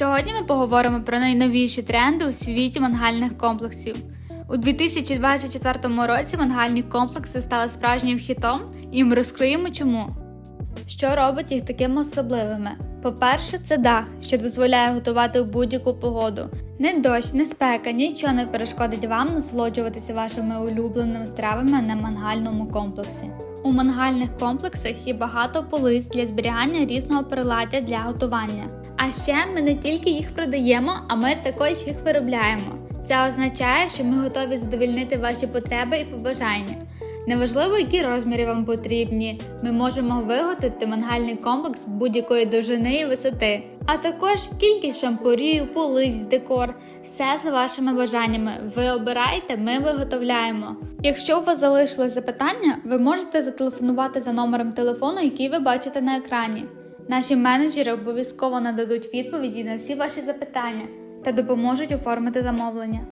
Сьогодні ми поговоримо про найновіші тренди у світі мангальних комплексів. У 2024 році мангальні комплекси стали справжнім хітом, і ми розкриємо чому. Що робить їх такими особливими? По-перше, це дах, що дозволяє готувати у будь-яку погоду. Не дощ, не спека, нічого не перешкодить вам насолоджуватися вашими улюбленими стравами на мангальному комплексі. У мангальних комплексах є багато полиць для зберігання різного приладдя для готування. А ще ми не тільки їх продаємо, а ми також їх виробляємо. Це означає, що ми готові задовольнити ваші потреби і побажання. Неважливо, які розміри вам потрібні, ми можемо виготовити мангальний комплекс будь-якої довжини і висоти, а також кількість шампурів, полиць, декор, все за вашими бажаннями. Ви обираєте, ми виготовляємо. Якщо у вас залишились запитання, ви можете зателефонувати за номером телефону, який ви бачите на екрані. Наші менеджери обов'язково нададуть відповіді на всі ваші запитання та допоможуть оформити замовлення.